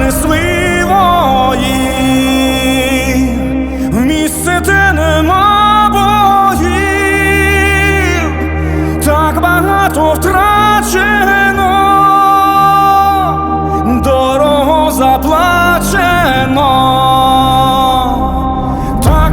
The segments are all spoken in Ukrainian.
щитах несли вої, в місце, де нема богів, так багато втрачено, дорого заплачено, так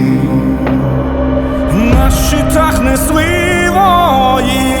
щитах несли вої,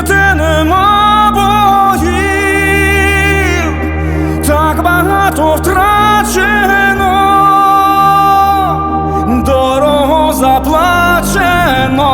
місце, нема боїв, так багато втрачено, дорого заплачено,